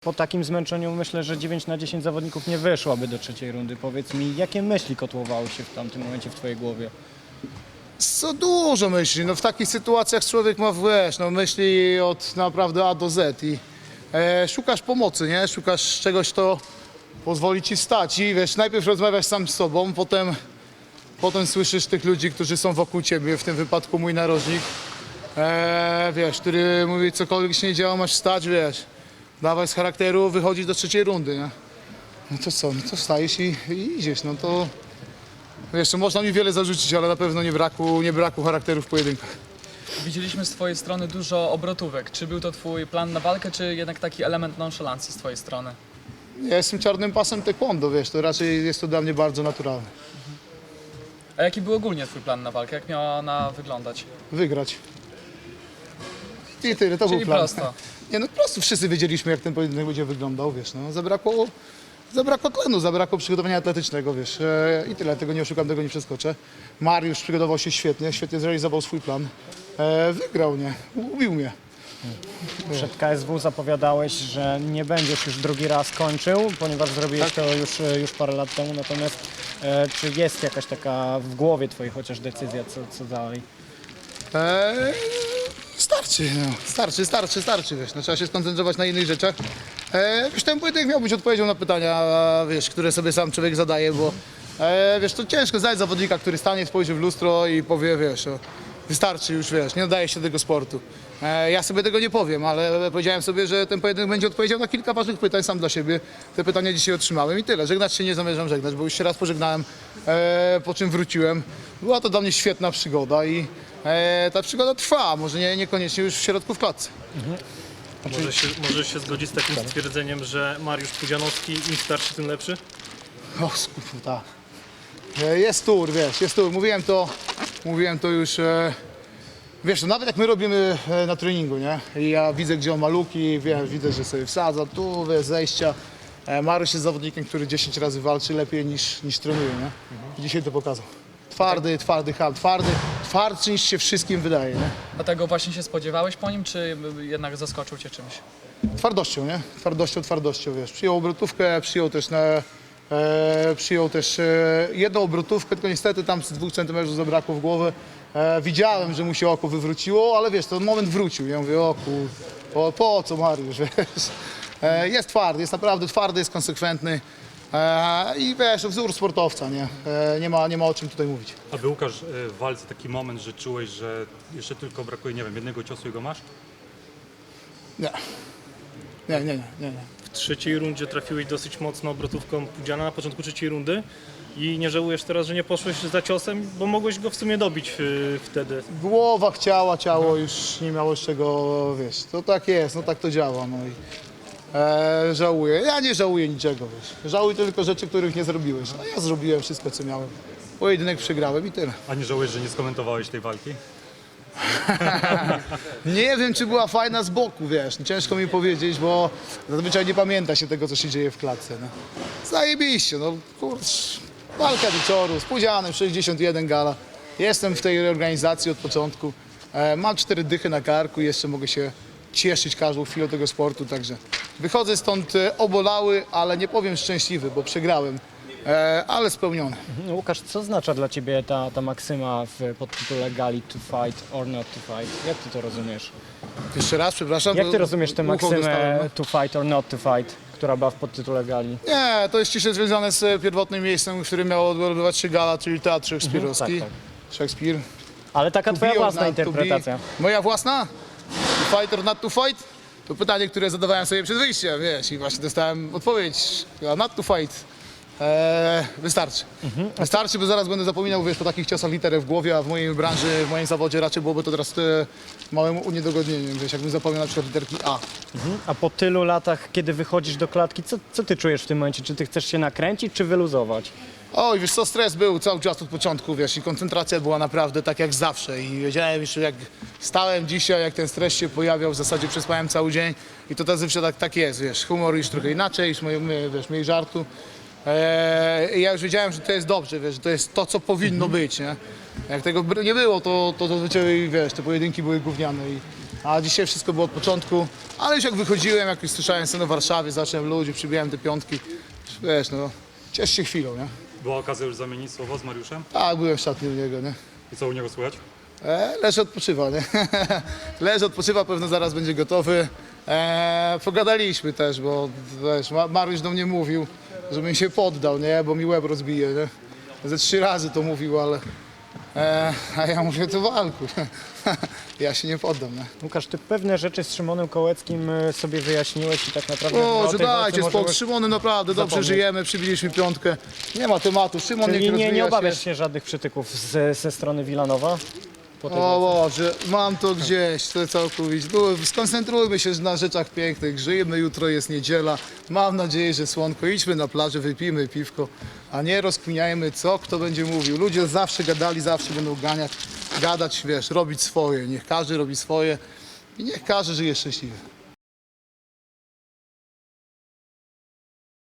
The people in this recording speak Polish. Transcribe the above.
Po takim zmęczeniu myślę, że 9 na 10 zawodników nie wyszłaby do trzeciej rundy. Powiedz mi, jakie myśli kotłowały się w tamtym momencie w twojej głowie? Co dużo myśli. No w takich sytuacjach człowiek ma, wiesz, no myśli od naprawdę A do Z i e, szukasz pomocy, nie? Szukasz czegoś, to pozwoli ci wstać i wiesz, najpierw rozmawiasz sam z sobą, potem, potem słyszysz tych ludzi, którzy są wokół ciebie, w tym wypadku mój narożnik, e, wiesz, który mówi cokolwiek się nie działo, masz wstać, wiesz, dawaj z charakteru, wychodzić do trzeciej rundy, nie? No to co, no to wstajesz i, i idziesz, no to no można mi wiele zarzucić, ale na pewno nie braku, nie braku charakteru w pojedynkach. Widzieliśmy z twojej strony dużo obrotówek. Czy był to twój plan na walkę, czy jednak taki element nonszalancji z twojej strony? Ja jestem czarnym pasem taekwondo, wiesz, to raczej jest to dla mnie bardzo naturalne. A jaki był ogólnie twój plan na walkę? Jak miała ona wyglądać? Wygrać. I tyle, to Czyli był plan. prosto. Nie no, prosto wszyscy wiedzieliśmy, jak ten pojedynek będzie wyglądał, wiesz, no, zabrakło, zabrakło tlenu, zabrakło przygotowania atletycznego, wiesz, e, i tyle, tego nie oszukam, tego nie przeskoczę. Mariusz przygotował się świetnie, świetnie zrealizował swój plan, e, wygrał, nie, ubił mnie. Przed KSW zapowiadałeś, że nie będziesz już drugi raz kończył, ponieważ zrobiłeś to już, już parę lat temu. Natomiast e, czy jest jakaś taka w głowie twojej chociaż decyzja, co, co dalej? Eee, starczy, no. starczy, starczy, starczy, wiesz, no, trzeba się skoncentrować na innych rzeczach. Eee, wiesz, ten pojedynek miał być odpowiedzią na pytania, wiesz, które sobie sam człowiek zadaje, bo eee, wiesz, to ciężko znaleźć zawodnika, który stanie, spojrzy w lustro i powie, wiesz, o, wystarczy już, wiesz, nie nadaje się do tego sportu. Eee, ja sobie tego nie powiem, ale powiedziałem sobie, że ten pojedynek będzie odpowiedział na kilka ważnych pytań sam dla siebie. Te pytania dzisiaj otrzymałem i tyle. Żegnać się nie zamierzam żegnać, bo już się raz pożegnałem, eee, po czym wróciłem. Była to dla mnie świetna przygoda i e, ta przygoda trwa, może nie, niekoniecznie już w środku w klatce. Może się, możesz się zgodzić z takim stwierdzeniem, że Mariusz Pudzianowski im starszy, tym lepszy? O, skupu, tak. E, Jest tur, wiesz, jest tur. Mówiłem to, mówiłem to już, e, wiesz, no nawet jak my robimy e, na treningu, nie? I ja widzę, gdzie on ma luki, wiesz, widzę, że sobie wsadza, tu, wiesz, zejścia. E, Mariusz jest zawodnikiem, który 10 razy walczy lepiej niż, niż trenuje, nie? Dzisiaj to pokazał. Twardy, twardy ham, twardy, twardszy niż się wszystkim wydaje, nie? Dlatego właśnie się spodziewałeś po nim, czy jednak zaskoczył cię czymś? Twardością, nie? Twardością, twardością, wiesz. Przyjął obrotówkę, przyjął też na, e, przyjął też e, jedną obrotówkę, tylko niestety tam z dwóch centymetrów zabrakło w głowę. E, widziałem, że mu się oko wywróciło, ale wiesz, ten moment wrócił. Ja mówię, o kur, po, po co Mariusz, wiesz. E, jest twardy, jest naprawdę twardy, jest konsekwentny. E, I wiesz, wzór sportowca, nie? E, nie, ma, nie ma o czym tutaj mówić. A był Łukasz e, w walce taki moment, że czułeś, że jeszcze tylko brakuje, nie wiem, jednego ciosu i go masz? Nie. Nie, nie, nie, nie. nie. W trzeciej rundzie trafiłeś dosyć mocno obrotówką Pudziana na początku trzeciej rundy i nie żałujesz teraz, że nie poszłeś za ciosem, bo mogłeś go w sumie dobić e, wtedy. Głowa chciała, ciało już nie miało z czego, wiesz, to tak jest, no tak to działa, no i e, żałuję. Ja nie żałuję niczego, wiesz. Żałuję tylko rzeczy, których nie zrobiłeś. A ja zrobiłem wszystko, co miałem. Pojedynek przegrałem i tyle. A nie żałujesz, że nie skomentowałeś tej walki? Nie wiem, czy była fajna z boku, wiesz, ciężko mi powiedzieć, bo zazwyczaj nie pamięta się tego, co się dzieje w klatce, no. Zajebiście, no kurcz, walka wieczoru, z Pudzianem, 61 gala. Jestem w tej organizacji od początku. E, mam cztery dychy na karku i jeszcze mogę się cieszyć każdą chwilą tego sportu, także wychodzę stąd e, obolały, ale nie powiem szczęśliwy, bo przegrałem, ale spełniony. Łukasz, co oznacza dla ciebie ta, ta maksyma w podtytule Gali to fight or not to fight? Jak ty to rozumiesz? Jeszcze raz, przepraszam. Jak bo ty rozumiesz tę ucho dostałem, maksymę no. to fight or not to fight, która była w podtytule Gali? Nie, to jest ściśle związane z pierwotnym miejscem, w którym miało odbywać się gala, czyli Teatr Szekspirowski. tak, Szekspir. Ale taka twoja be or własna not to be. interpretacja. Moja własna? To fight or not to fight? To pytanie, które zadawałem sobie przed wyjściem, wiesz, i właśnie dostałem odpowiedź. Not to fight. Eee, wystarczy. Mhm. Wystarczy, bo zaraz będę zapominał, wiesz, po takich ciosach literę w głowie, a w mojej branży, w moim zawodzie raczej byłoby to teraz e, małym uniedogodnieniem, wiesz, jakbym zapomniał na przykład literki A. A po tylu latach, kiedy wychodzisz do klatki, co, co ty czujesz w tym momencie? Czy ty chcesz się nakręcić, czy wyluzować? Oj, wiesz co, stres był cały czas od początku, wiesz, i koncentracja była naprawdę tak jak zawsze i wiedziałem już jak stałem dzisiaj, jak ten stres się pojawiał, w zasadzie przespałem cały dzień i to zazwyczaj tak, tak jest, wiesz, humor już trochę inaczej, już mniej, mniej, wiesz, mniej żartu. Eee, I ja już wiedziałem, że to jest dobrze, wiesz, że to jest to, co powinno być, nie? Jak tego nie było, to, to zazwyczaj, wiesz, te pojedynki były gówniane i A dzisiaj wszystko było od początku, ale już jak wychodziłem, jak już słyszałem scenę w Warszawie, zacząłem ludzi, przybijałem te piątki, wiesz, no, ciesz się chwilą, nie? Była okazja już zamienić słowo z Mariuszem? Tak, byłem w szatni u niego, nie? I co u niego słychać? E, leży odpoczywa, nie? leży odpoczywa, pewno zaraz będzie gotowy. E, pogadaliśmy też, bo wiesz, Ma- Mariusz do mnie mówił, żebym się poddał, nie? Bo mi łeb rozbije, nie? Ze trzy razy to mówił, ale... E, a ja mówię, to walku. ja się nie poddam, nie? Łukasz, ty pewne rzeczy z Szymonem Kołeckim e, sobie wyjaśniłeś i tak naprawdę O, o że tej walce dajcie spokój, już- Szymony naprawdę dobrze zapomnieć. żyjemy, przybiliśmy piątkę. Nie ma tematu, Szymon Czyli niech nie, nie rozwija obawiasz się. żadnych przytyków z, ze strony Wilanowa? Po tej O walce? Boże, mam to gdzieś, to całkowicie. Skoncentrujmy się na rzeczach pięknych, żyjmy, jutro jest niedziela. Mam nadzieję, że słonko, idźmy na plażę, wypijmy piwko, a nie rozkminiajmy co kto będzie mówił. Ludzie zawsze gadali, zawsze będą ganiać, gadać, wiesz, robić swoje. Niech każdy robi swoje i niech każdy żyje szczęśliwie.